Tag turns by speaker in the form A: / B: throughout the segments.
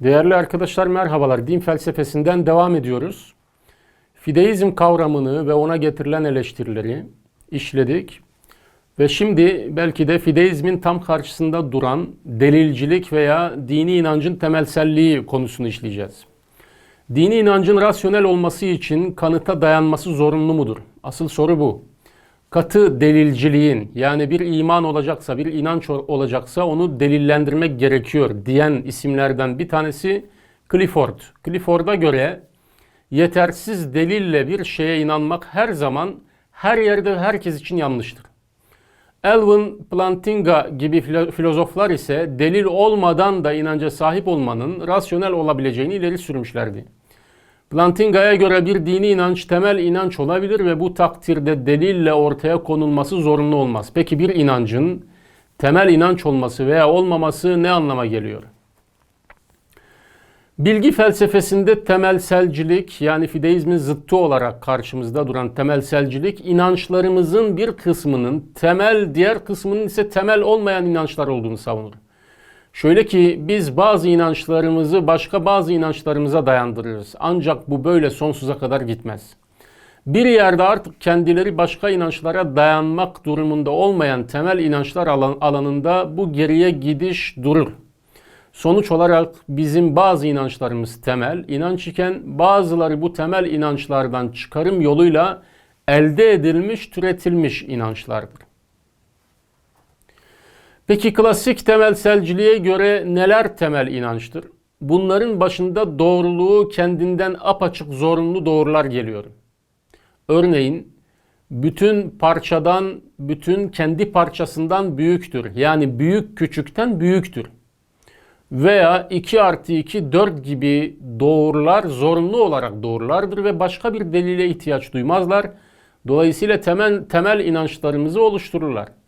A: Değerli arkadaşlar merhabalar. Din felsefesinden devam ediyoruz. Fideizm kavramını ve ona getirilen eleştirileri işledik. Ve şimdi belki de fideizmin tam karşısında duran delilcilik veya dini inancın temelselliği konusunu işleyeceğiz. Dini inancın rasyonel olması için kanıta dayanması zorunlu mudur? Asıl soru bu. Katı delilciliğin yani bir iman olacaksa, bir inanç olacaksa onu delillendirmek gerekiyor diyen isimlerden bir tanesi Clifford. Clifford'a göre yetersiz delille bir şeye inanmak her zaman her yerde herkes için yanlıştır. Elvin Plantinga gibi filozoflar ise delil olmadan da inanca sahip olmanın rasyonel olabileceğini ileri sürmüşlerdi. Plantinga'ya göre bir dini inanç temel inanç olabilir ve bu takdirde delille ortaya konulması zorunlu olmaz. Peki bir inancın temel inanç olması veya olmaması ne anlama geliyor? Bilgi felsefesinde temelselcilik yani fideizmin zıttı olarak karşımızda duran temelselcilik inançlarımızın bir kısmının temel diğer kısmının ise temel olmayan inançlar olduğunu savunur. Şöyle ki biz bazı inançlarımızı başka bazı inançlarımıza dayandırırız. Ancak bu böyle sonsuza kadar gitmez. Bir yerde artık kendileri başka inançlara dayanmak durumunda olmayan temel inançlar alan, alanında bu geriye gidiş durur. Sonuç olarak bizim bazı inançlarımız temel inanç iken bazıları bu temel inançlardan çıkarım yoluyla elde edilmiş, türetilmiş inançlardır. Peki klasik temelselciliğe göre neler temel inançtır? Bunların başında doğruluğu kendinden apaçık zorunlu doğrular geliyor. Örneğin bütün parçadan, bütün kendi parçasından büyüktür. Yani büyük küçükten büyüktür. Veya 2 artı 2 4 gibi doğrular zorunlu olarak doğrulardır ve başka bir delile ihtiyaç duymazlar. Dolayısıyla temel, temel inançlarımızı oluştururlar.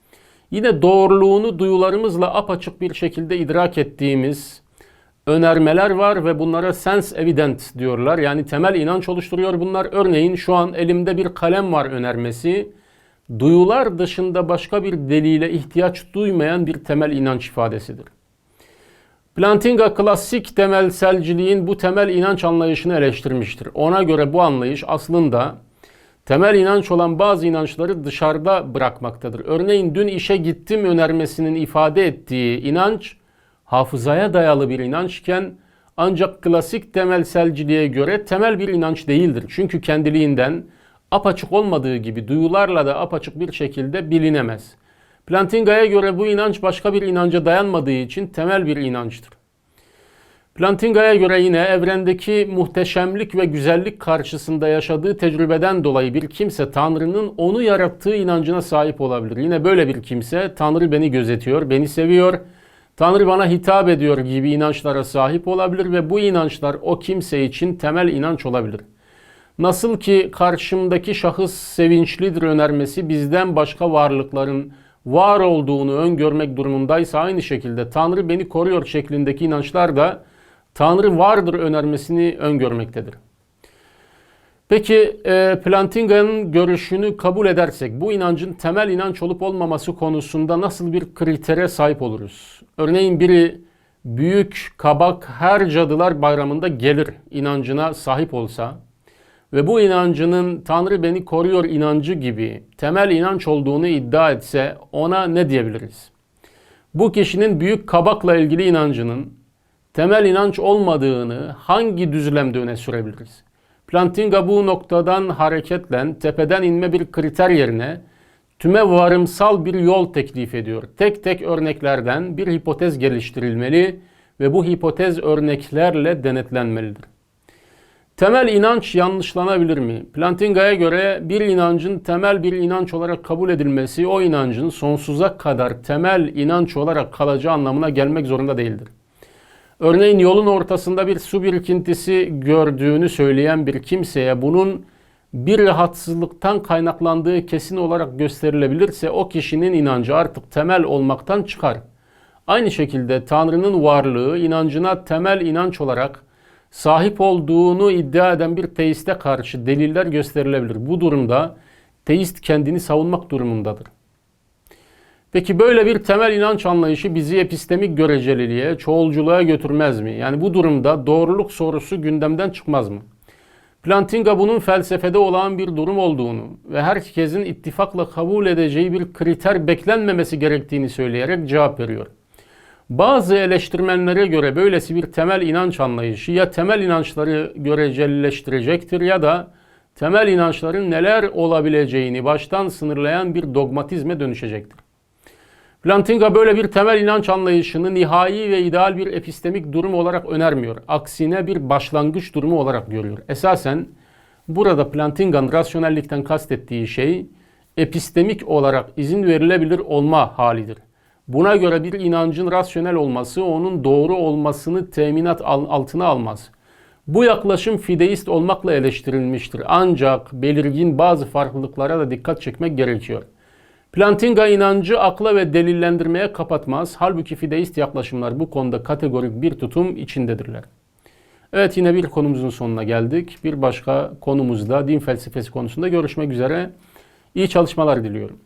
A: Yine doğruluğunu duyularımızla apaçık bir şekilde idrak ettiğimiz önermeler var ve bunlara sense evident diyorlar. Yani temel inanç oluşturuyor bunlar. Örneğin şu an elimde bir kalem var önermesi. Duyular dışında başka bir delile ihtiyaç duymayan bir temel inanç ifadesidir. Plantinga klasik temelselciliğin bu temel inanç anlayışını eleştirmiştir. Ona göre bu anlayış aslında temel inanç olan bazı inançları dışarıda bırakmaktadır. Örneğin dün işe gittim önermesinin ifade ettiği inanç hafızaya dayalı bir inançken ancak klasik temelselciliğe göre temel bir inanç değildir. Çünkü kendiliğinden apaçık olmadığı gibi duyularla da apaçık bir şekilde bilinemez. Plantinga'ya göre bu inanç başka bir inanca dayanmadığı için temel bir inançtır. Plantinga'ya göre yine evrendeki muhteşemlik ve güzellik karşısında yaşadığı tecrübeden dolayı bir kimse Tanrı'nın onu yarattığı inancına sahip olabilir. Yine böyle bir kimse Tanrı beni gözetiyor, beni seviyor, Tanrı bana hitap ediyor gibi inançlara sahip olabilir ve bu inançlar o kimse için temel inanç olabilir. Nasıl ki karşımdaki şahıs sevinçlidir önermesi bizden başka varlıkların var olduğunu öngörmek durumundaysa aynı şekilde Tanrı beni koruyor şeklindeki inançlar da Tanrı vardır önermesini öngörmektedir. Peki e, Plantinga'nın görüşünü kabul edersek bu inancın temel inanç olup olmaması konusunda nasıl bir kritere sahip oluruz? Örneğin biri büyük kabak her cadılar bayramında gelir inancına sahip olsa ve bu inancının Tanrı beni koruyor inancı gibi temel inanç olduğunu iddia etse ona ne diyebiliriz? Bu kişinin büyük kabakla ilgili inancının temel inanç olmadığını hangi düzlemde öne sürebiliriz? Plantinga bu noktadan hareketle tepeden inme bir kriter yerine tüme varımsal bir yol teklif ediyor. Tek tek örneklerden bir hipotez geliştirilmeli ve bu hipotez örneklerle denetlenmelidir. Temel inanç yanlışlanabilir mi? Plantinga'ya göre bir inancın temel bir inanç olarak kabul edilmesi o inancın sonsuza kadar temel inanç olarak kalacağı anlamına gelmek zorunda değildir. Örneğin yolun ortasında bir su birikintisi gördüğünü söyleyen bir kimseye bunun bir rahatsızlıktan kaynaklandığı kesin olarak gösterilebilirse o kişinin inancı artık temel olmaktan çıkar. Aynı şekilde Tanrı'nın varlığı inancına temel inanç olarak sahip olduğunu iddia eden bir teiste karşı deliller gösterilebilir. Bu durumda teist kendini savunmak durumundadır. Peki böyle bir temel inanç anlayışı bizi epistemik göreceliliğe, çoğulculuğa götürmez mi? Yani bu durumda doğruluk sorusu gündemden çıkmaz mı? Plantinga bunun felsefede olan bir durum olduğunu ve herkesin ittifakla kabul edeceği bir kriter beklenmemesi gerektiğini söyleyerek cevap veriyor. Bazı eleştirmenlere göre böylesi bir temel inanç anlayışı ya temel inançları görecelileştirecektir ya da temel inançların neler olabileceğini baştan sınırlayan bir dogmatizme dönüşecektir. Plantinga böyle bir temel inanç anlayışını nihai ve ideal bir epistemik durum olarak önermiyor. Aksine bir başlangıç durumu olarak görüyor. Esasen burada Plantinga'nın rasyonellikten kastettiği şey epistemik olarak izin verilebilir olma halidir. Buna göre bir inancın rasyonel olması onun doğru olmasını teminat al- altına almaz. Bu yaklaşım fideist olmakla eleştirilmiştir. Ancak belirgin bazı farklılıklara da dikkat çekmek gerekiyor. Plantinga inancı akla ve delillendirmeye kapatmaz. Halbuki fideist yaklaşımlar bu konuda kategorik bir tutum içindedirler. Evet yine bir konumuzun sonuna geldik. Bir başka konumuzda din felsefesi konusunda görüşmek üzere. İyi çalışmalar diliyorum.